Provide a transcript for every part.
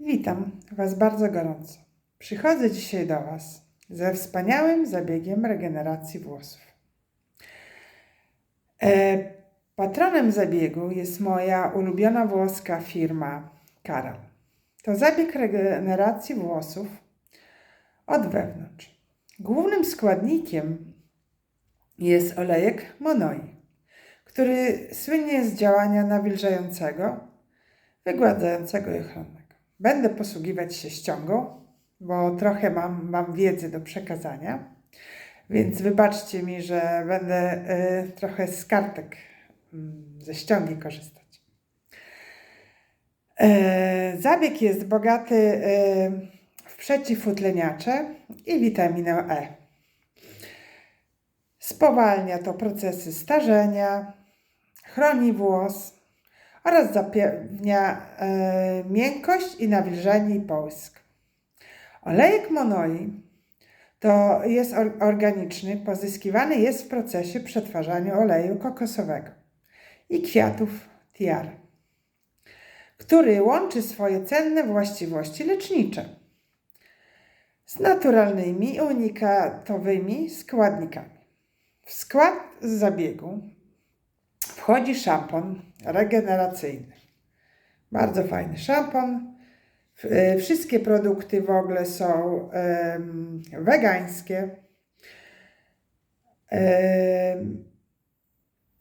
Witam Was bardzo gorąco. Przychodzę dzisiaj do Was ze wspaniałym zabiegiem regeneracji włosów. E, patronem zabiegu jest moja ulubiona włoska firma Karal. To zabieg regeneracji włosów od wewnątrz. Głównym składnikiem jest olejek Monoi, który słynie z działania nawilżającego, wygładzającego i ochronnego. Będę posługiwać się ściągą, bo trochę mam, mam wiedzy do przekazania, więc wybaczcie mi, że będę y, trochę z kartek mm, ze ściągi korzystać. E, zabieg jest bogaty y, w przeciwutleniacze i witaminę E. Spowalnia to procesy starzenia, chroni włos oraz zapewnia e, miękkość i nawilżenie połysk. Olejek monoi to jest or- organiczny, pozyskiwany jest w procesie przetwarzania oleju kokosowego i kwiatów tiary, który łączy swoje cenne właściwości lecznicze z naturalnymi unikatowymi składnikami. W skład zabiegu wchodzi szampon regeneracyjny. Bardzo fajny szampon. E, Wszystkie produkty w ogóle są wegańskie.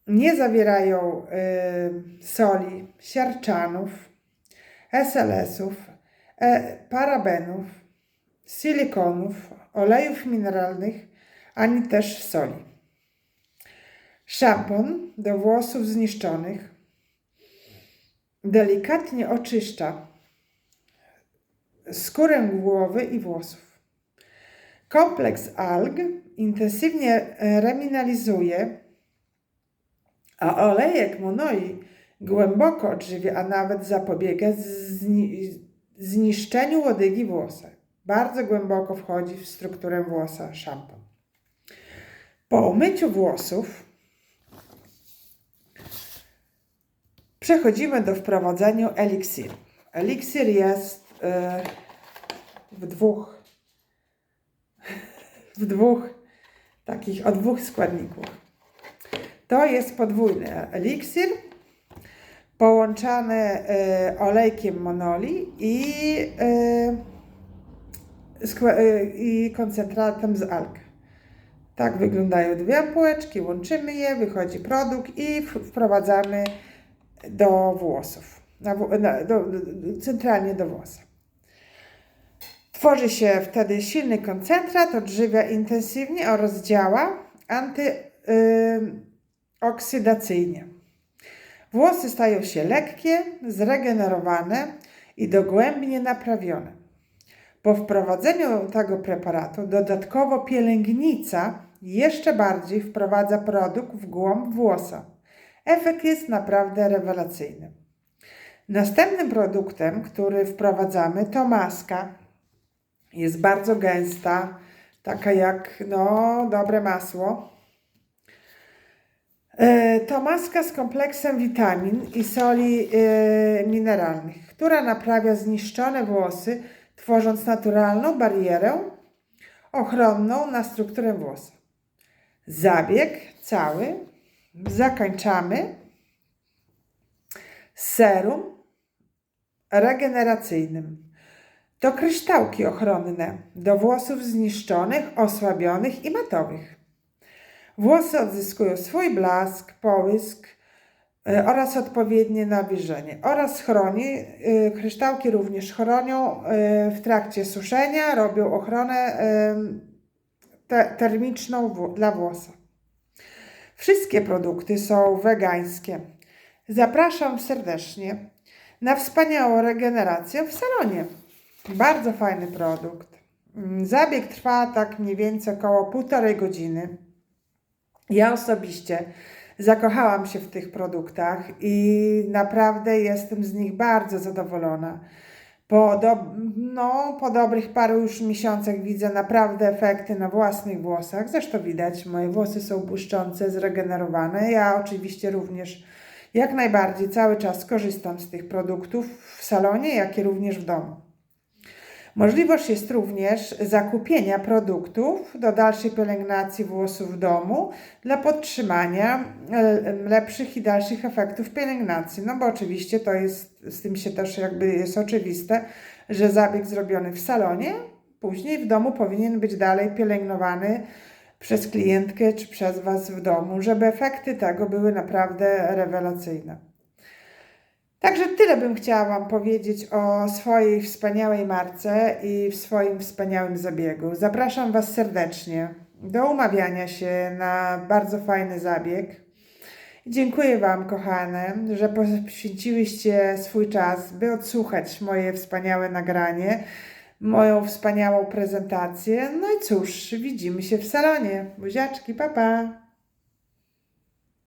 Nie zawierają soli, siarczanów, SLS-ów, e, parabenów, silikonów, olejów mineralnych, ani też soli. Szampon do włosów zniszczonych delikatnie oczyszcza skórę głowy i włosów. Kompleks alg intensywnie remineralizuje, a olejek monoi głęboko odżywia, a nawet zapobiega zni- zniszczeniu łodygi włosa. Bardzo głęboko wchodzi w strukturę włosa szampon. Po umyciu włosów Przechodzimy do wprowadzenia eliksiru. Eliksir jest e, w dwóch w dwóch takich, o dwóch składników. To jest podwójny eliksir połączany e, olejkiem monoli i, e, i koncentratem z alg. Tak wyglądają dwie ampułeczki, łączymy je, wychodzi produkt i wprowadzamy do włosów, na, na, do, centralnie do włosa. Tworzy się wtedy silny koncentrat, odżywia intensywnie oraz działa antyoksydacyjnie. Włosy stają się lekkie, zregenerowane i dogłębnie naprawione. Po wprowadzeniu tego preparatu dodatkowo pielęgnica jeszcze bardziej wprowadza produkt w głąb włosa. Efekt jest naprawdę rewelacyjny. Następnym produktem, który wprowadzamy, to maska. Jest bardzo gęsta, taka jak no, dobre masło. E, To maska z kompleksem witamin i soli e, mineralnych, która naprawia zniszczone włosy, tworząc naturalną barierę ochronną na strukturę włosa. Zabieg cały zakończamy serum regeneracyjnym. To kryształki ochronne do włosów zniszczonych, osłabionych i matowych. Włosy odzyskują swój blask, połysk e, oraz odpowiednie nawilżenie oraz chroni, e, kryształki również chronią e, w trakcie suszenia, robią ochronę te, termiczną dla włosa. Wszystkie produkty są wegańskie. Zapraszam serdecznie na wspaniałą regenerację w salonie. Bardzo fajny produkt. Mm, Zabieg trwa tak mniej więcej około półtorej godziny. Ja osobiście zakochałam się w tych produktach i naprawdę jestem z nich bardzo zadowolona. Po, do, no, po dobrych paru już miesiącach widzę naprawdę efekty na własnych włosach. Zresztą widać, moje włosy są błyszczące, zregenerowane. Ja oczywiście również jak najbardziej cały czas korzystam z tych produktów w salonie, jak i również w domu. Możliwość jest również zakupienia produktów do dalszej pielęgnacji włosów w domu dla podtrzymania lepszych i dalszych efektów pielęgnacji. No bo oczywiście to jest, z tym się też jakby jest oczywiste, że zabieg zrobiony w salonie, później w domu powinien być dalej pielęgnowany przez klientkę czy przez Was w domu, żeby efekty tego były naprawdę rewelacyjne. Także tyle bym chciała Wam powiedzieć o swojej wspaniałej marce i w swoim wspaniałym zabiegu. Zapraszam Was serdecznie do umawiania się na bardzo fajny zabieg. Dziękuję Wam, kochane, że poświęciłyście swój czas, by odsłuchać moje wspaniałe nagranie, moją wspaniałą prezentację. No i cóż, widzimy się w salonie. Buziaczki, papa! Pa.